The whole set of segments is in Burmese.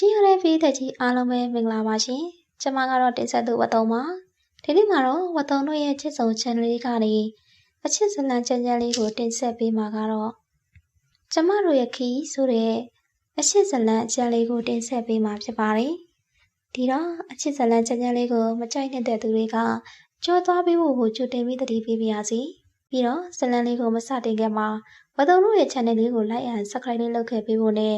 ချီရတဲ့ပြည်သက်ကြီးအားလုံးပဲမင်္ဂလာပါရှင်။ကျွန်မကတော့တင်ဆက်သူဝတ်တုံပါ။ဒီနေ့မှာတော့ဝတ်တုံတို့ရဲ့ချစ်ဆုံ channel လေးကနေအချစ်ဇလံချမ်းချမ်းလေးကိုတင်ဆက်ပေးမှာကတော့ကျွန်မတို့ရဲ့ခီးဆိုတဲ့အချစ်ဇလံအချမ်းလေးကိုတင်ဆက်ပေးမှာဖြစ်ပါတယ်။ဒီတော့အချစ်ဇလံချမ်းချမ်းလေးကိုမကြိုက်တဲ့သူတွေကကြောသွားပေးဖို့ကိုကြိုတင်ပြီးတတိပေးပါရစေ။ပြီးတော့ဇလံလေးကိုမစတင်ခင်မှာ ဝတ်တုံတို့ရဲ့ channel လေးကို like and subscribe လေးလုပ်ခဲ့ပေးဖို့နဲ့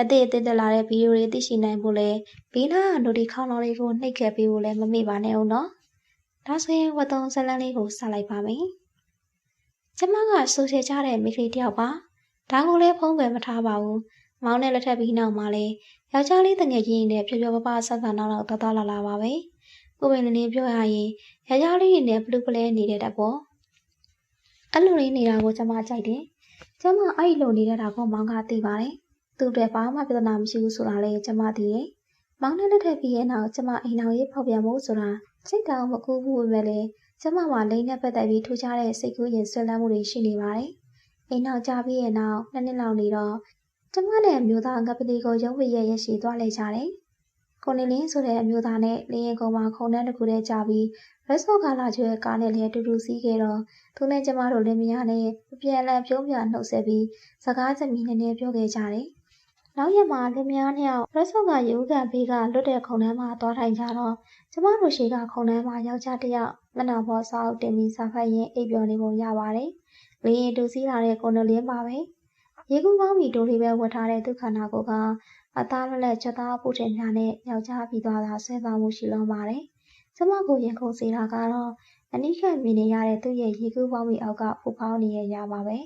အသည့်အသင့်တက်လာတဲ့ဗီဒီယိုတွေသိရှိနိုင်ဖို့လဲဘေးနားနိုတီခေါင်းလောင်းလေးကိုနှိပ်ခဲ့ပေးဖို့လဲမမေ့ပါနဲ့ဦးနော်ဒါဆိုရင်ဝတ်သုံးဇလန်းလေးကိုစလိုက်ပါမယ်ကျမကဆိုရှယ်ကြတဲ့မိကလေးတယောက်ပါဒါကိုလည်းဖုံးပယ်မထားပါဘူးမောင်းနဲ့လက်ထပ်ပြီးနောက်မှာလဲယောက်ျားလေးတငယ်ချင်းနဲ့ဖြောဖြောပပဆက်ဆံတော့တော့တော်တော်လာလာပါပဲကိုပင်လေးလေးပြောရရင်ယောက်ျားလေးတွေနဲ့ဘလူးပလဲနေတဲ့တက်ပေါ့အဲ့လိုလေးနေတာကိုကျမကြိုက်တယ် ကျမအဲ့လိုနေတဲ့တာကိုမောင်ကသိပါတယ်သူ့အတွက်ဘာမှပြဿနာမရှိဘူးဆိုတာလည်းကျမသိရဲ့။မောင်နဲ့လက်ထပ်ပြီးရဲ့နောက်ကျမအိမ်တော်ရေးဖောက်ပြန်မှုဆိုတာစိတ်တောင်မကူဘူးပဲလေကျမမှာလိမ့်နဲ့ပတ်သက်ပြီးထူးခြားတဲ့စိတ်ကူးရင်ဆွဲလန်းမှုတွေရှိနေပါတယ်။အိမ်တော်ကြပြီးရဲ့နောက်နှစ်နှစ်လောက်နေတော့ကျမနဲ့အမျိုးသားငပတိကိုရုံးဝရရရှိသွားလိုက်ကြတယ်။ကိုနေလင်းဆိုတဲ့အမျိုးသားနဲ့လင်းရင်ကုန်းမှာခုံတန်းတစ်ခုတည်းကြပြီး ရက်စော့ကာလာကျွဲကားနဲ့လည်းအတူတူစီးခဲ့တော့သူနဲ့ကျမတို့လင်းမယားနဲ့အပြန်အလှန်ပြုံးပြနှုတ်ဆက်ပြီးစကားစမြည်နဲ့နဲ့ပြောခဲ့ကြတယ်။နောက်ရက်မှာလင်မယားနှစ်ယောက်ရက်ဆော့ကရေဦးကန်ဘေးကလွတ်တဲ့ခုံတန်းမှာသွားထိုင်ကြတော့ကျမတို့ရှိကခုံတန်းမှာယောက်ျားတစ်ယောက်မျက်နှာပေါ်စောက်တင်ပြီးစာဖတ်ရင်းအိပ်ပျော်နေပုံရပါတယ်။လင်းရင်တူစီးလာတဲ့ကိုနလင်းပါပဲ။ရေကူးပေါင်းမီတိုလေးပဲဝတ်ထားတဲ့သူခန္ဓာကိုယ်ကအသားလက်လက်ချက်သားပူတင်များနဲ့ယောက်ျားပြီးသွားတာဆွဲသွားမှုရှိလုံးပါတယ်။ ကျမကိုရင်ခုန်စေတာကတော့အနိကမြင်နေရတဲ့သူ့ရဲ့ရေကူးပေါင်းမီအောက်ကဖူဖောင်းနေရရပါပဲ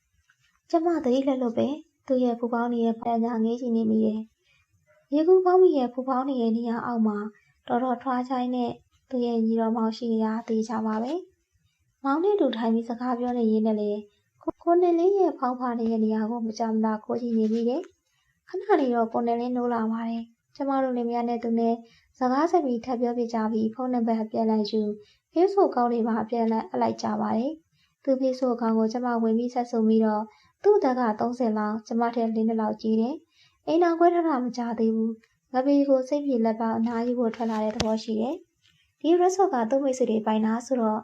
။ကျမသတိလက်လို့ပဲသူ့ရဲ့ဖူပေါင်းရဲ့ပန်းညာငေးချင်နေမိတယ်။ရေကူးပေါင်းမိရဲ့ဖူပေါင်းရဲ့နေရာအောက်မှာတော်တော်ထွားချိုင်းနဲ့သူ့ရဲ့ညီတော်မောင်ရှိနေတာသိကြပါပဲ။မောင်နဲ့တူထိုင်ပြီးစကားပြောနေရင်းနဲ့လေကိုနေလေးရဲ့ဖောင်းဖားနေတဲ့နေရာကိုမကြမ်းတာကိုကြည့်နေမိတယ်။ခဏလေးတော့ကိုနေလေးနိုးလာပါတယ်။ကျမတို့လင်မယားနဲ့သူနဲ့ စကားဆက်ပြီးထပ်ပြောပြကြပြီးဖုန်းနံပါတ်ပြန်လိုက်ယူဖေးဆိုကောင်းတွေပါပြန်လိုက်အလိုက်ကြပါတယ်။သူဖေးဆိုကောင်းကိုကျမဝင်ပြီးဆက်ဆုံပြီးတော့သူ့အသက်က30လောက်ကျမထက်လေးနှစ်လောက်ကြီးတယ်။အိမ်တော်ခွဲထားတာမကြသေးဘူး။ငပီကိုစိတ်ပြေလက်ပေါက်အနားယူဖို့ထွက်လာတဲ့သဘောရှိတယ်။ဒီ resort ကသူ့မိတ်ဆွေတွေပိုင်တာဆိုတော့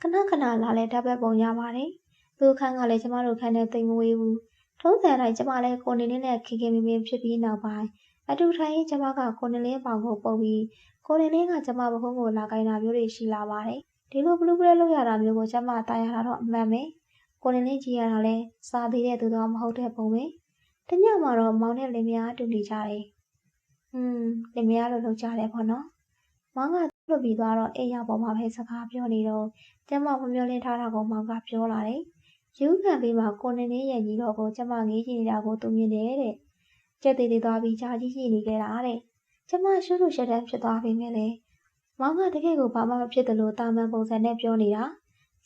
ခဏခဏလာလဲဓာတ်ပတ်ပုံရပါတယ်။သူ့ခန်းကလည်းကျမတို့ခန်းနဲ့တိမ်မဝေးဘူး။ထုံးစံတိုင်းကျမလည်းကိုနေလေးနဲ့ခင်ခင်မင်မင်ဖြစ်ပြီးနောက်ပိုင်း အတူထိုင်ရင်ကျမကကိုနေလေးပေါင်ကိုပုံပြီးကိုနေလေးကကျမဘဟုံးကိုလာကိုင်းတာမျိုးတွေရှိလာပါတယ်။ဒီလိုဘလူးဘလဲလောက်ရတာမျိုးကိုကျမတားရတာတော့အမှန်ပဲ။ကိုလင်းလေးကြည့်ရတာလဲစားသေးတဲ့သူတော့မဟုတ်တဲ့ပုံပဲတညမှာတော့မောင်နဲ့လင်မယားတူနေကြတယ်อืมလင်မယားလိုလုပ်ကြတယ်ပေါ့နော်မောင်ကလွတ်ပြီးသွားတော့အိမ်ရောက်ပေါ်မှာပဲစကားပြောနေတော့ကျမမမျောလင်းထားတာကိုမောင်ကပြောလာတယ်ယူခံပေးမှာကိုနေနေရဲ့ညီတော်ကိုကျမငေးကြည့်နေတာကိုသူမြင်တယ်တဲ့ ကြက်သေးသေးသွားပြီးကြားကြီးရှိနေခဲ့တာတဲ့ကျမရှုပ်ရှုပ်ရှက်တဲ့ဖြစ်သွားပြီမြင်လေမောင်ကတကယ်ကိုဘာမှမဖြစ်တယ်လို့တာမန်ပုံစံနဲ့ပြောနေတာ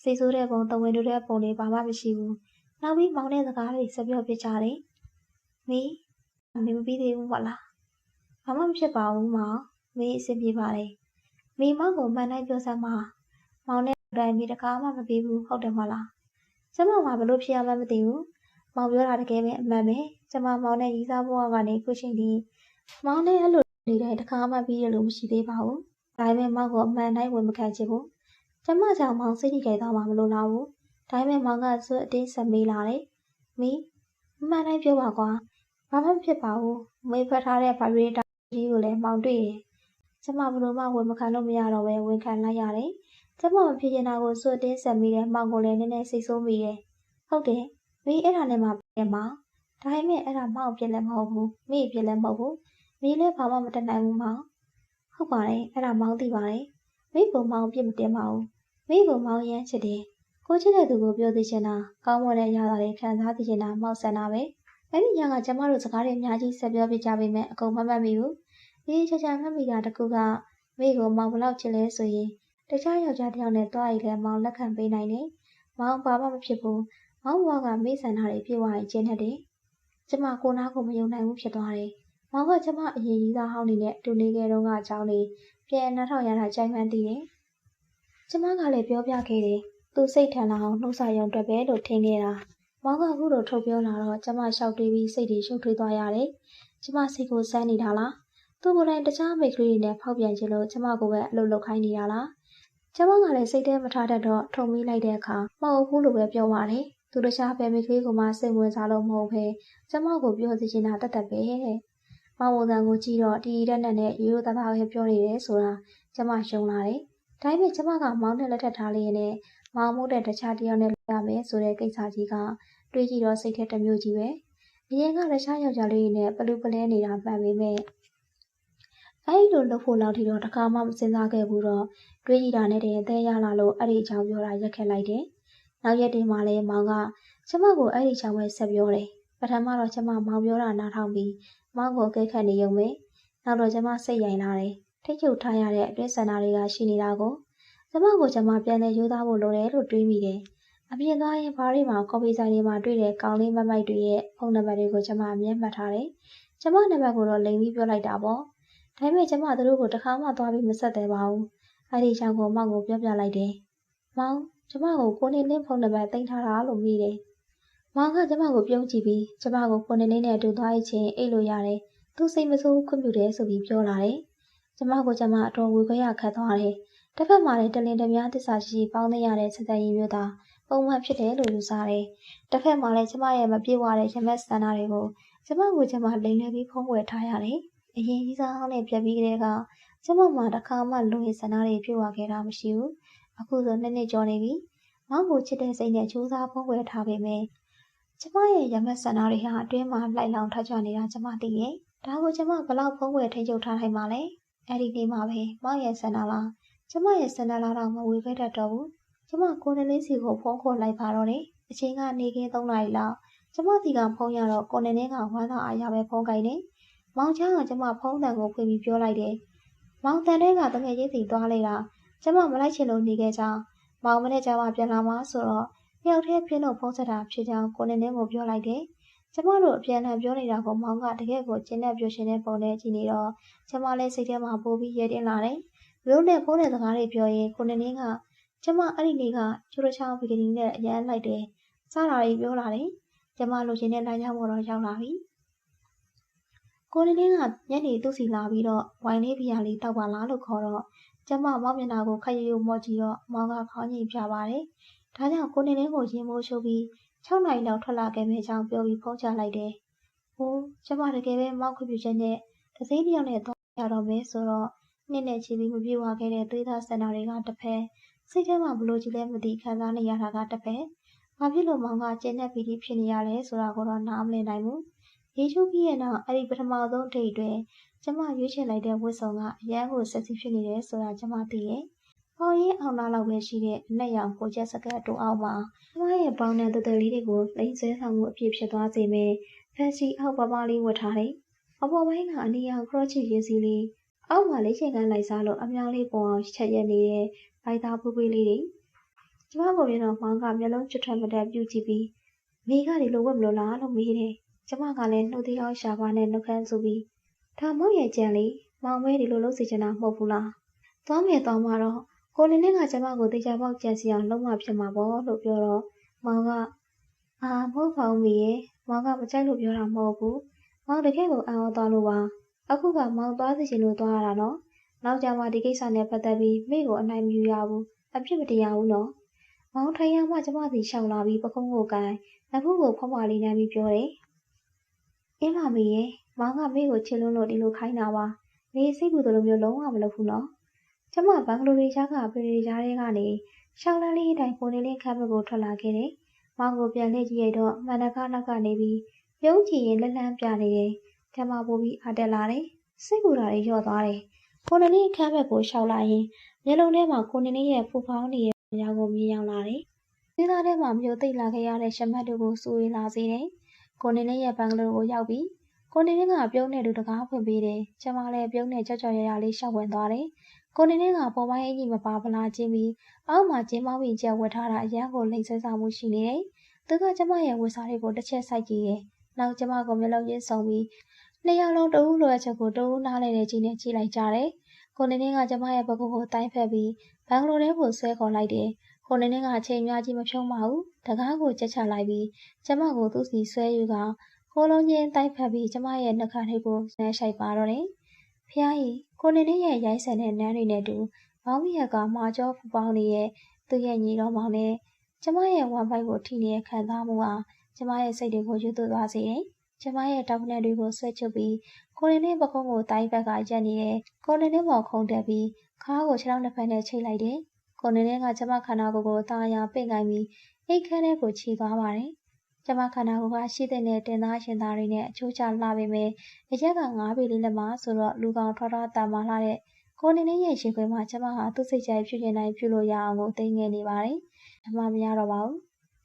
စိတ်ဆိုးတဲ့ပုံတဝင်တို့တဲ့ပုံလေးဘာမှမရှိဘူး။နောက်ပြီးမောင်တဲ့စကားတွေဆက်ပြောပြကြတယ်။မီးမင်းမပြီးသေးဘူးမလား။ဘာမှမဖြစ်ပါဘူးမောင်။မီးအဆင်ပြေပါတယ်။မီးမောင်ကိုမှန်တိုင်းပြောစမ်းပါ။မောင်နဲ့တိုင်းမီးတကားမှမပြီးဘူးဟုတ်တယ်မလား။ကျမကဘလို့ဖြစ်ရမှမသိဘူး။မောင်ပြောတာတကယ်ပဲအမှန်ပဲ။ ကျမမောင်နဲ့ရီးစားဘဝကနေခုချိန်ဒီမောင်နဲ့အဲ့လိုနေတိုင်းတကားမှပြီးရလို့မရှိသေးပါဘူး။ဒါပေမဲ့မောင်ကအမှန်တိုင်းဝင်မခံချင်ဘူးကျမကြောင့်မောင်စိတ်ထိခိုက်သွားမှာမလို့လားဘူးဒါပေမဲ့မောင်ကစွတ်အတင်းဆက်မေးလာတယ်မီးအမှန်တိုင်းပြောပါကွာဘာမှမဖြစ်ပါဘူးမေးဖက်ထားတဲ့ဗိုင်ဘရေတာကြီးကိုလည်းမောင်တွေ့တယ်ကျမဘလို့မှဝင်မခံလို့မရတော့ပဲဝင်ခံလိုက်ရတယ်ကျမမဖြစ်ချင်တာကိုစွတ်တင်းဆက်မိတယ်မောင်ကိုလည်းနည်းနည်းစိတ်ဆိုးမိတယ်ဟုတ်တယ်မီးအဲ့ဒါနဲ့မှပြန်မောင် ဒါပေမဲ့အဲ့ဒါမောင်ပြစ်လည်းမဟုတ်ဘူးမိပြစ်လည်းမဟုတ်ဘူးမီးလည်းဘာမှမတတ်နိုင်ဘူးမောင်ဟုတ်ပါတယ်အဲ့ဒါမောင်သိပါတယ်မိဘမောင်ပြစ်မတင်ပါဘူးမိဘမောင်ရမ်းချစ်တယ်။ကိုချစ်တဲ့သူကိုပြောသိချင်တာကောင်းမွန်တဲ့ရတာတွေဖြန့်စားသိချင်တာမောက်ဆန်တာပဲ။အဲ့ဒီညကကျမတို့စကားတွေအများကြီးဆက်ပြောပြကြပေမဲ့အကုန်မမှတ်မိဘူး။ဒီချာချာမှတ်မိတာတကူကမိကိုမောင်ဘလောက်ချစ်လဲဆိုရင်တခြားယောက်ျားတစ်ယောက်နဲ့တွားရည်လဲမောင်လက်ခံပေးနိုင်တယ်။မောင်ဘာမှမဖြစ်ဘူး။မောင်ဘဝကမိဆန္ဒတွေပြေဝရင်ကျင်းတယ်။ ကျမကိုနာကိုမယုံနိုင်ဘူးဖြစ်သွားတယ်။မောင်ကကျမအရင်ကြီးသားဟောင်းနေနဲ့တူနေခဲ့တော့ကအကြောင်းလေးပြန်နှထောင်ရတာကြိုက်မှန်းသိတယ်။ကျမကလည်းပြောပြခဲ့တယ်။သူစိတ်ထန်လာအောင်နှုတ်ဆက်ရုံအတွက်ပဲလို့ထင်ခဲ့တာ။မောင်ကအခုလိုထုတ်ပြောလာတော့ကျမလျှောက်တွေးပြီးစိတ်တွေရှုပ်ထွေးသွားရတယ်။ကျမစိတ်ကိုစမ်းနေတာလားသူကိုယ်တိုင်တခြားမိတ်ကလေးတွေနဲ့ဖောက်ပြန်ချင်လို့ကျမကိုပဲအလုပ်လုပ်ခိုင်းနေတာလားကျမကလည်းစိတ်ထဲမထားတတ်တော့ထုံမိလိုက်တဲ့အခါမဟုတ်ဘူးလို့ပဲပြောပါတယ် သူတခြားပဲမိတ်ကလေးကမှစိတ်ဝင်စားလို့မဟုတ်ပဲကျမကိုပြောစီချင်တာတတ်တတ်ပဲတဲ့မောင်ဝန်တန်ကိုကြည့်တော့တီတီတက်တက်နဲ့ရိုးရိုးသားသားပဲပြောနေတယ်ဆိုတာကျမရှုံလာတယ်ဒါပေမဲ့ကျမကမောင်နဲ့လက်ထပ်ထားလေးနဲ့မောင်မို့တဲ့တခြားတယောက်နဲ့ရမယ်ဆိုတဲ့ကိစ္စကြီးကတွေးကြည့်တော့စိတ်ထဲတစ်မျိုးကြီးပဲအရင်ကတခြားယောက်ျားလေးတွေနဲ့ပလူပလဲနေတာမှန်ပေမဲ့အဲ့လိုလုပ်ဖို့လောက်ထိတော့တခါမှမစဉ်းစားခဲ့ဘူးတော့တွေးကြည့်တာနဲ့တည်းအသေးရလာလို့အဲ့ဒီအကြောင်းပြောတာရက်ခက်လိုက်တယ် နောက်ရက်တွေမှာလည်းမောင်ကကျမကိုအဲ့ဒီအကြောင်းပဲဆက်ပြောတယ်ပထမတော့ကျမမောင်ပြောတာနားထောင်ပြီးမောင်ကိုအကဲခတ်နေရုံပဲနောက်တော့ကျမစိတ်ရိုင်လာတယ်ထိတ်ချုပ်ထားရတဲ့အတွင်းဆန္ဒတွေကရှိနေတာကိုကျမကိုကျမပြန်လဲယူသားဖို့လိုတယ်လို့တွေးမိတယ်။အပြင်သွားရင်ဘားတွေမှာကော်ဖီဆိုင်တွေမှာတွေ့တဲ့ကောင်းလေးမမိုက်တွေရဲ့ဖုန်းနံပါတ်တွေကိုကျမအမြဲမှတ်ထားတယ်။ကျမနံပါတ်ကိုတော့လိမ်ပြီးပြောလိုက်တာပေါ့။ဒါပေမဲ့ကျမသူတို့ကိုတစ်ခါမှသွားပြီးမဆက်သေးပါဘူး။အဲ့ဒီအကြောင်းကိုမောင်ကိုပြောပြလိုက်တယ်။မောင် ကျမကိုကိုနေလင်းဖုန်းနံပါတ်တင်ထားတာလို့မိတယ်။မောင်ကကျမကိုပြုံးကြည့်ပြီးကျမကိုကိုနေလင်းနဲ့အတူသွားရချင်းအိတ်လို့ရတယ်။သူစိတ်မဆိုးခွင့်ပြုတယ်ဆိုပြီးပြောလာတယ်။ကျမကိုကျမအတော်ဝေခွဲရခတ်သွားတယ်။တစ်ဖက်မှာလည်းတလင်တမများတစ္ဆာရှိရှိပေါင်းသိရတဲ့ဆက်သက်ရည်မျိုးသားပုံမှန်ဖြစ်တယ်လို့ယူဆတယ်။တစ်ဖက်မှာလည်းကျမရဲ့မပြေဝတဲ့ရမက်စန္ဒတွေကိုကျမကိုကျမလိမ်လည်ပြီးဖုံးကွယ်ထားရတယ်။အရင်ကြီးစားအောင်နဲ့ပြက်ပြီးကလေးကကျမမှာတစ်ခါမှလူရဲ့စန္ဒတွေပြေဝခဲ့တာမရှိဘူး။ အခုဆိုနှစ်နှစ်ကျော်နေပြီ။မောင်ကိုချစ်တဲ့စိတ်နဲ့ကြိုးစားဖုံးကွယ်ထားပေမဲ့ကျမရဲ့ရမက်စန္ဒတွေဟာအတွင်းမှာလိုက်လောင်ထကြွနေတာကျမသိရဲ့။ဒါကိုကျမဘလောက်ဖုံးကွယ်ထိန်းချုပ်ထားနိုင်မှာလဲ။အဲ့ဒီနေ့မှပဲမောင်ရဲ့စန္ဒလားကျမရဲ့စန္ဒလာတော့မဝေခဲ့တတ်တော့ဘူးကျမကိုနေလေးစီကိုဖုန်းခေါ်လိုက်ပါတော့တယ်အချိန်ကနေခင်း3နာရီလောက်ကျမစီကဖုန်းရတော့ကိုနေလေးကဝမ်းသာအားရပဲဖုန်းကိုင်နေမောင်ချားကကျမဖုန်းတန်ကိုဖွင့်ပြီးပြောလိုက်တယ်မောင်တန်တဲ့ကတကယ်ချင်းစီသွားလိုက်တာ ကျမမလိုက်ချင်လို့နေခဲ့ကြမောင်မနဲ့ကျမပြန်လာမှဆိုတော့တယောက်တည်းပြင်းလို့ဖုန်းဆက်တာဖြစ်ကြောင်းကိုနေလေးကိုပြောလိုက်တယ်ကျမတို့အပြန်အလှန်ပြောနေတာကိုမောင်ကတကယ်ကိုကျင်းတဲ့ပြောရှင်တဲ့ပုံနဲ့ကြည့်နေတော့ကျမလည်းစိတ်ထဲမှာပိုပြီးရဲတင်လာတယ်။ရိုးနဲ့ဖုန်းနဲ့စကားတွေပြောရင်ကိုနေနေကကျမအဲ့ဒီနေ့ကကျိုးတချောင်းဘီကနီနဲ့အရန်လိုက်တယ်။စားတာကြီးပြောလာတယ်။ကျမလိုချင်တဲ့လမ်းကြောင်းပေါ်တော့ရောက်လာပြီ။ကိုနေနေကညနေသူ့စီလာပြီးတော့ဝိုင်လေးဘီယာလေးတောက်ပါလားလို့ခေါ်တော့ ကျမမောင်းမျက်နှာကိုခက်ရရမော့ကြည့်တော့မောင်ကခေါင်းကြီးပြပါတယ်။ဒါကြောင့်ကိုနေနေကိုရင်မိုးချုပ်ပြီး6နာရီလောက်ထွက်လာခဲ့မယ့်အကြောင်းပြောပြီးဖုန်းချလိုက်တယ်။ဟိုးကျမတကယ်ပဲမောက်ခွင့်ပြုချက်နဲ့တစိမ့်တယောက်နဲ့တော့ရတော့မယ်ဆိုတော့နှစ်နဲ့ချီပြီးမပြေဝခဲ့တဲ့သွေးသားစင်တာတွေကတစ်ဖက်စိတ်ထဲမှာဘလို့ကြီးလဲမသိခံစားနေရတာကတစ်ဖက်ဘာဖြစ်လို့မောင်ကကျင်းတဲ့ပီတိဖြစ်နေရလဲဆိုတာကိုတော့နားမလည်နိုင်ဘူးရေချိုးပြီးရဲ့နောက်အဲ့ဒီပထမဆုံးဒိတ်တွင် ကျမရွေးချယ်လိုက်တဲ့ဝတ်စုံကအရန်ကိုဆက်စီဖြစ်နေတယ်ဆိုတာကျမသိရဲ့ပေါင်ရင်အောင်လာလောက်ပဲရှိတဲ့အနက်ရောင်ကိုချက်စကတ်တိုးအောက်မှာကျမရဲ့ပေါင်းတဲ့တသက်လေးတွေကိုလိမ့်ဆဲဆောင်မှုအပြည့်ဖြစ်သွားစေမယ်ဖန်စီအောက်ပပလေးဝတ်ထားတယ်အပေါ်ပိုင်းကအနီရောင်ခရော့ချီရေးစီလေးအောက်မှာလေးချိန်ကန်းလိုက်စားလို့အမြောင်းလေးပုံအောင်ချက်ရက်နေတဲ့ဘိုက်သားပူပူလေးတွေကျမကိုမြင်တော့မောင်ကမျက်လုံးကျွတ်ထက်မတက်ပြုတ်ကြည့်ပြီးမိကဒီလိုဝက်မလို့လားလို့မေးတယ်ကျမကလည်းနှုတ်သေးအောင်ရှာပါနဲ့နှုတ်ခမ်းဆိုပြီး ဒါမောင်ရဲ့ကြံလေးမောင်မဲဒီလိုလုပ်စီချင်တာမဟုတ်ဘူးလားသွားမယ်သွားမှတော့ကိုလင်းလင်းကကျမကိုတေချာပေါက်ကြံစီအောင်လုံးဝဖြစ်မှာပေါ့လို့ပြောတော့မောင်ကအာမဟုတ်ပါဘူးမေရဲ့မောင်ကမကြိုက်လို့ပြောတာမဟုတ်ဘူးမောင်တကယ်ကိုအံ့ဩသွားလို့ပါအခုကမောင်သွားစီချင်လို့သွားရတာနော်နောက်ကြမှာဒီကိစ္စနဲ့ပတ်သက်ပြီးမိကိုအနိုင်မယူရဘူးအဖြစ်မတရားဘူးနော်မောင်ထိုင်ရမှကျမစီရှောင်လာပြီးပကုံးကိုကိုင်လက်ဖူးကိုဖုံးပါလေးနှမ်းပြီးပြောတယ်အင်းမမေရဲ့ မောင်ကမိကိုချစ်လွန်းလို့ဒီလိုခိုင်းတာပါမေစိတ်ကူလိုမျိုးလုံးဝမလုပ်ဘူးနော်ကျမဘန်ဂလိုရီချားကပရီရီချားတွေကနေရှောင်းလန်းလေးအတိုင်းကိုနေလေးခမ်းဘက်ကိုထွက်လာခဲ့တယ်။မောင်ကိုပြန်လှည့်ကြည့်ရတော့မန္တကားနောက်ကနေပြီးပြုံးချီရင်လက်လန်းပြနေတယ်။ကျမပိုပြီးအားတက်လာတယ်။စိတ်ကူတာတွေလျော့သွားတယ်။ကိုနေလေးခမ်းဘက်ကိုရှောက်လာရင်မျက်လုံးထဲမှာကိုနေလေးရဲ့ဖူဖောင်းနေရဲ့ညာကိုမြင်ရောက်လာတယ်။ဒီသားထဲမှာမျိုးသိပ်လာခဲ့ရတဲ့ရှမတ်တို့ကိုစူရီလာစေတယ်။ကိုနေလေးရဲ့ဘန်ဂလိုကိုရောက်ပြီး ကိုနေလေးကပြုံးနေတူတကားဖွင့်ပေးတယ်။ကျမလည်းပြုံးနေကြော့ကြော့ရရလေးရှောက်ဝင်သွားတယ်။ကိုနေလေးကပေါ်ပိုင်းအကြီးမပါဗလာချင်းပြီးအောက်မှာကျင်းမောင်းပြီးကျက်ဝတ်ထားတာအရန်ကိုလိမ့်ဆွဲစားမှုရှိနေတယ်။သူကကျမရဲ့ဝတ်စားတွေကိုတစ်ချက်စိုက်ကြည့်တယ်။နောက်ကျမကိုမျက်လုံးရင်းစုံပြီးနှစ်ယောက်လုံးတဦးလိုအပ်ချက်ကိုတဦးနားလဲတဲ့ကြီးနဲ့ကြည့်လိုက်ကြတယ်။ကိုနေလေးကကျမရဲ့ဘကုတ်ကိုတိုင်းဖက်ပြီးဘန်ဂလိုထဲကိုဆွဲခေါ်လိုက်တယ်။ကိုနေလေးကအချိန်များကြီးမဖြုံးပါဘူး။တကားကိုကြက်ချလိုက်ပြီးကျမကိုသူ့စီဆွဲယူက ခိုးလုံးချင်းတိုက်ဖက်ပြီးကျမရဲ့နှုတ်ခမ်းထိပ်ကိုနှမ်းရှိုက်ပါတော့တယ်။ဖျားကြီးကိုနေနေရဲ့ရိုက်ဆန်တဲ့နန်းတွေနဲ့တူမောင်မီရကမာကျောဖူပေါင်းနေတဲ့သူ့ရဲ့ညီတော်မောင်နဲ့ကျမရဲ့ဝမ်ပိုက်ကိုထိနေတဲ့ခံစားမှုဟာကျမရဲ့စိတ်တွေကိုယူသွတ်သွားစေတယ်။ကျမရဲ့တောက်နှက်တွေကိုဆွဲချုပ်ပြီးကိုနေနေပကုံးကိုတိုင်းဘက်ကရက်နေတဲ့ကိုနေနေပေါ်ခုန်တက်ပြီးခါးကိုခြေထောက်နှစ်ဖက်နဲ့ချိတ်လိုက်တယ်။ကိုနေနေကကျမခန္ဓာကိုယ်ကိုတာယာပိတ်ကိုင်းပြီးအိတ်ခမ်းထဲကိုခြေသွားပါတယ်။ ကျမခန္ဓာကိုယ်ကရှိတဲ့နဲ့တင်သားရှင်သားတွေနဲ့အချိုးချလှပေမဲ့အရက်ကငါးပေလေးလက်မဆိုတော့လူကောင်ထောထောတာမာလှတဲ့ကိုနေနေရဲ့ရှင်ခွေမှာကျမဟာသူ့စိတ်ကြိုက်ဖြစ်နေနိုင်ပြုလို့ရအောင်ကိုသိငယ်နေပါတယ်။ကျမမရတော့ပါဘူး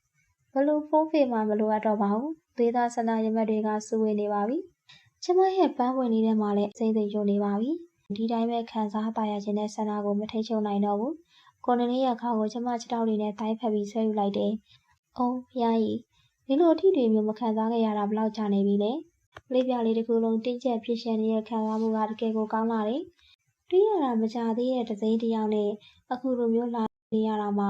။ဘလူးဖုန်းဖေးမှမလိုအပ်တော့ပါဘူး။သေးသားဆန္ဒရမက်တွေကစူဝေနေပါပြီ။ကျမရဲ့ပန်းဝင်နေတဲ့မှာလည်းစိမ့်စိမ့်ယုံနေပါပြီ။ဒီတိုင်းပဲခံစားပါရခြင်းနဲ့ဆန္ဒကိုမထိချုံနိုင်တော့ဘူး။ကိုနေနေရဲ့ခါကိုကျမခြေထောက်တွေနဲ့တိုင်းဖက်ပြီးဆွဲယူလိုက်တယ်။အိုးဖျားကြီး ဒီလိုအထီတွေမျိုးမခံစားခဲ့ရတာဘလောက်ကြာနေပြီလဲ။လေးပြလေးတစ်ခုလုံးတင်းကျပ်ဖြစ်ရှင်နေတဲ့ခံစားမှုကတကယ်ကိုကောင်းလာတယ်။တွေးရတာမကြသေးတဲ့ဒစိမ့်တစ်ယောက်နဲ့အခုလိုမျိုးလာနေရတာမှ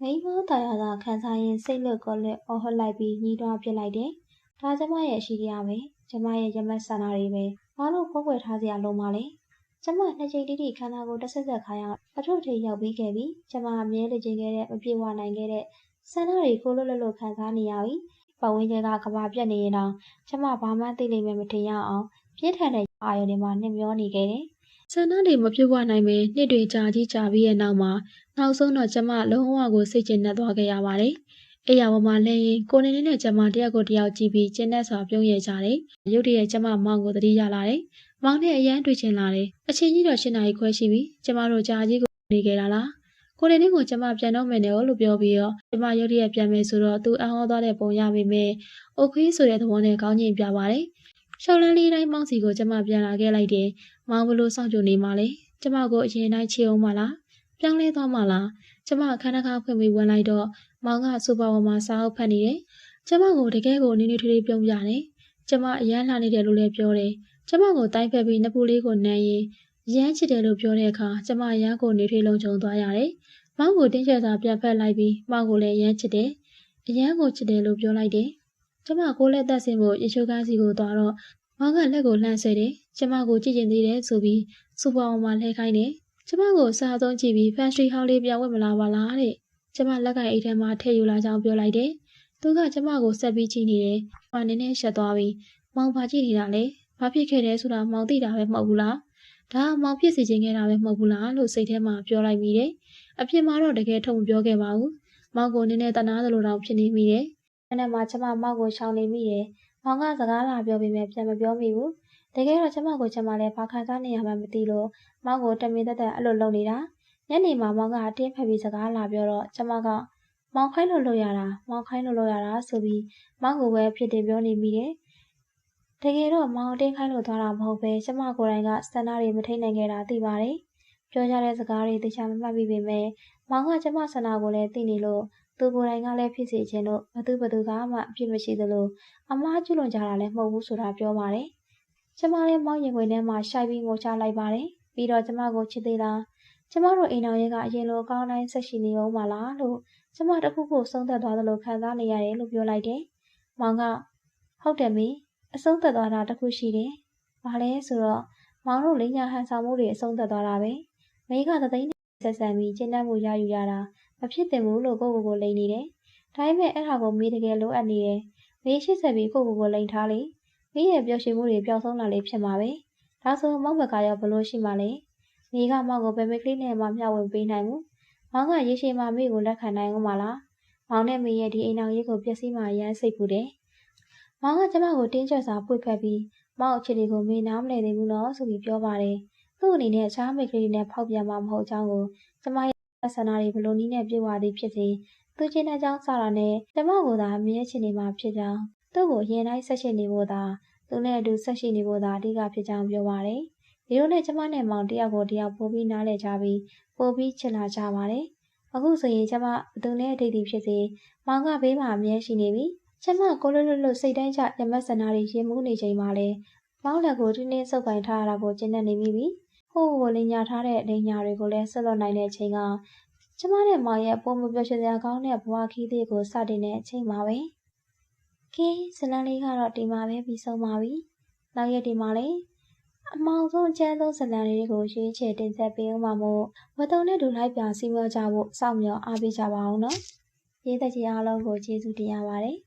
မိန်းမတာယာသာခံစားရင်စိတ်လွတ်ကောလွတ်အော်ဟတ်လိုက်ပြီးညီးတွားပြစ်လိုက်တယ်။ဒါကျမရဲ့အရှိတရားပဲ။ကျမရဲ့ရမတ်ဆန္ဒတွေပဲ။ဘာလို့ဖုံးကွယ်ထားစရာလုံးမလဲ။ကျမနှစ်ချိန်တိတိခန္ဓာကိုယ်တစ်ဆက်ဆက်ခါရအထုပ်ထိပ်ရောက်ပြီးခဲ့ပြီ။ကျမအမြဲတည်ခဲ့တဲ့မပြေဝနိုင်ခဲ့တဲ့ ဆန္ဒတွေကိုလွတ်လွတ်လွတ်ခံစားနေရပြီ။ပတ်ဝန်းကျင်ကကဘာပြက်နေရင်တော့ကျမဘာမှသိလိမ့်မယ်မထင်ရအောင်ပြင်းထန်တဲ့အာရုံတွေမှာနှမျောနေခဲ့တယ်။ဆန္ဒတွေမပြေဝနိုင်ပဲနှစ်တွေကြာကြီးကြာပြီးရဲ့နောက်မှာနောက်ဆုံးတော့ကျမလုံးဝကိုစိတ်ကျဉ်နှက်သွားခဲ့ရပါတယ်။အဲ့ရပေါ်မှာလဲရင်ကိုနေနေနဲ့ကျမတယောက်ကိုတယောက်ကြည့်ပြီးကျဉ်နှက်စွာပြုံးရကြတယ်။ရုတ်တရက်ကျမမောင်ကိုသတိရလာတယ်။မောင်နဲ့အရန်တွေ့ချင်လာတယ်။အချင်းကြီးတော့ရှင်းနာရီခွဲရှိပြီ။ကျမတို့ကြာကြီးကိုနေခဲ့တာလား။ ကိုနေနေကိုကျမပြန်တော့မယ်နဲ့လို့ပြောပြီးတော့ကျမရုတ်တရက်ပြန်မယ်ဆိုတော့သူအံ့ဩသွားတဲ့ပုံရပေမဲ့အိုခွေးဆိုတဲ့သဘောနဲ့ကောင်းကျင်ပြပါတယ်။ရှောက်လန်းလေးတိုင်းမောင်စီကိုကျမပြန်လာခဲ့လိုက်တယ်။မောင်ဘလို့စောင့်ကြနေမှလဲ။ကျမကိုအရင်တိုင်းချေအောင်မလား။ပြောင်းလဲသွားမှလား။ကျမအခန်းတစ်ခါဖွင့်ပြီးဝင်လိုက်တော့မောင်ကစူပါဝါမှာစာအုပ်ဖတ်နေတယ်။ကျမကိုတကယ်ကိုနင်းနေထွေးထွေးပြုံးပြတယ်။ကျမအရန်လှနေတယ်လို့လည်းပြောတယ်။ကျမကိုတိုင်းဖက်ပြီးနှစ်ပူလေးကိုနမ်းရင် ရမ်းချစ်တယ်လို့ပြောတဲ့အခါကျမရမ်းကိုနေထွေးလုံးချုံသွားရတယ်။မောင်ကိုတင်းကျပ်စွာပြန်ဖက်လိုက်ပြီးမောင်ကိုလည်းရမ်းချစ်တယ်။အရန်ကိုချစ်တယ်လို့ပြောလိုက်တယ်။ကျမကိုလက်သက်ဆင်ဖို့ရေချိုးကားစီကိုသွားတော့မောင်ကလက်ကိုလှမ်းဆွဲတယ်။ကျမကိုကြည့်ကျင်သေးတယ်ဆိုပြီးစူပါဝါမှာလှည့်ခိုင်းတယ်။ကျမကိုစားသုံးကြည့်ပြီးဖန်စထရီဟောင်းလေးပြန်ဝင်မလာပါလားတဲ့။ကျမလက်ကအိတ်ထဲမှာထည့်ယူလာကြောင်းပြောလိုက်တယ်။သူကကျမကိုဆက်ပြီးကြည့်နေတယ်။မနည်းနည်းရှက်သွားပြီးမောင်ဘာကြည့်နေတာလဲ။ဘာဖြစ်ခဲ့တယ်ဆိုတာမောင်သိတာပဲမဟုတ်ဘူးလား။ ဒါကမောင်ဖြစ်စီခြင်းခဲ့တာပဲမဟုတ်ဘူးလားလို့စိတ်ထဲမှာပြောလိုက်မိတယ်။အပြင်မှာတော့တကယ်ထုံမပြောခဲ့ပါဘူး။မောင်ကိုနည်းနည်းတနာသလိုတောင်ဖြစ်နေမိတယ်။အဲ့ဒါမှကျမမောင်ကိုရှောင်နေမိတယ်။မောင်ကစကားလာပြောပေမဲ့ပြန်မပြောမိဘူး။တကယ်တော့ကျမကိုကျမလည်းဘာခံစားနေရမှမသိလို့မောင်ကိုတမင်သက်သက်အဲ့လိုလုပ်နေတာ။ညနေမှာမောင်ကအတင်းဖက်ပြီးစကားလာပြောတော့ကျမကမောင်ခိုင်းလို့လုပ်ရတာမောင်ခိုင်းလို့လုပ်ရတာဆိုပြီးမောင်ကိုပဲဖြစ်တယ်ပြောနေမိတယ်။ တကယ်တော့မောင်တင်းခိုင်းလို့သွားတာမဟုတ်ပဲကျမကိုယ်တိုင်ကစတန်နာတွေမထိနိုင်ခဲ့တာသိပါတယ်။ပြောကြတဲ့စကားတွေတခြားမမှတ်မိပေမဲ့မောင်ကကျမဆန္ဒကိုလည်းသိနေလို့သူကိုယ်တိုင်ကလည်းဖြစ်စေခြင်းလို့ဘသူဘသူကမှအပြစ်မရှိသလိုအမားကျွလွန်ကြတာလည်းမဟုတ်ဘူးဆိုတာပြောပါတယ်။ကျမလည်းမောင်ရင်ခွင်ထဲမှာရှိုက်ပြီးငိုချလိုက်ပါတယ်။ပြီးတော့ကျမကိုချစ်သေးလား။ကျမတို့အိမ်တော်ရဲ့ကအရင်လိုအကောင်းတိုင်းဆက်ရှိနေအောင်မလားလို့ကျမတခုခုဆုံးသက်သွားသလိုခံစားနေရတယ်လို့ပြောလိုက်တယ်။မောင်ကဟုတ်တယ်မေ အဆုံးသက်သွားတာတခုရှိတယ်။ဘာလဲဆိုတော့မောင်တို့လိညာဟန်ဆောင်မှုတွေအဆုံးသက်သွားတာပဲ။မိကသသိန်းနဲ့ဆက်ဆံပြီးကျင်းတတ်မှုရယူရတာမဖြစ်သင့်ဘူးလို့ကိုကိုကိုလိန်နေတယ်။ဒါပေမဲ့အဲ့ဒါကိုမေးတကယ်လိုအပ်နေတယ်။မေးရှိဆက်ပြီးကိုကိုကိုလိန်ထားလေ။မေးရဲ့ပျော်ရွှင်မှုတွေပျောက်ဆုံးလာလေဖြစ်မှာပဲ။ဒါဆိုမောင်ဘက်ကရောဘလို့ရှိမှလဲ။မေးကမောင်ကိုဘယ်မိကလေးနဲ့မှမျှဝေပေးနိုင်ဘူး။မောင်ကရေရှည်မှမေးကိုလက်ခံနိုင်ဦးမလား။မောင်နဲ့မေးရဲ့ဒီအိမ်အောင်ရေးကိုပျက်စီးမှရမ်းစိတ်ပူတယ်။ မောင်ကကျမကိုတင်းကျပ်စွာပွေဖက်ပြီးမောင်အခြေအနေကိုမေးနားမလည်သေးဘူးနော်ဆိုပြီးပြောပါတယ်။သူ့အနေနဲ့အခြားမိကလေးနဲ့ဖောက်ပြန်မှာမဟုတ်ကြောင်းကိုကျမရဲ့ဆန္ဒတွေဘလို့နည်းနဲ့ပြေဝသည်ဖြစ်စေသူချင်းတဲ့ကြောင်းစတာနဲ့ကျမကိုသာမြဲချင်နေမှာဖြစ်ကြောင်းသူ့ကိုရင်တိုင်းဆက်ရှိနေဖို့သာသူနဲ့အတူဆက်ရှိနေဖို့သာအဓိကဖြစ်ကြောင်းပြောပါတယ်။ဒီလိုနဲ့ကျမနဲ့မောင်တယောက်ကိုတယောက်ပို့ပြီးနားလည်ကြပြီးပို့ပြီးချစ်လာကြပါတယ်။အခုဆိုရင်ကျမသူနဲ့အတိတ်ဒီဖြစ်စေမောင်ကဘေးမှာအမြဲရှိနေပြီ။ ကျမကိုလွတ်လွတ်လွတ်စိတ်တိုင်းကျရမတ်စနာတွေရင်မှုနေချိန်မှာလဲမောင်လက်ကိုတင်းတင်းဆုပ်ကင်ထားရတာကိုကျဉ်းနေနေပြီ။ဟိုးကိုလင်ညာထားတဲ့လင်ညာတွေကိုလည်းဆက်လွတ်နိုင်တဲ့အချိန်ကကျမနဲ့မောင်ရဲ့ပုံမပြောချင်စရာကောင်းတဲ့ဘဝခီးလေးကိုစတင်တဲ့အချိန်မှာပဲကဲဇလန်လေးကတော့ဒီမှာပဲပြီးဆုံးပါပြီနောက်ရက်ဒီမှာလည်းအမောင်ဆုံးအကျန်းဆုံးဇလန်လေးကိုရွေးချယ်တင်ဆက်ပေးအောင်ပါမို့ဝတ်တုံနဲ့ဒူလိုက်ပြစီမောကြဖို့စောင့်မျှော်အားပေးကြပါအောင်နော်ရေးသက်ကြီးအားလုံးကိုကျေးဇူးတင်ရပါတယ်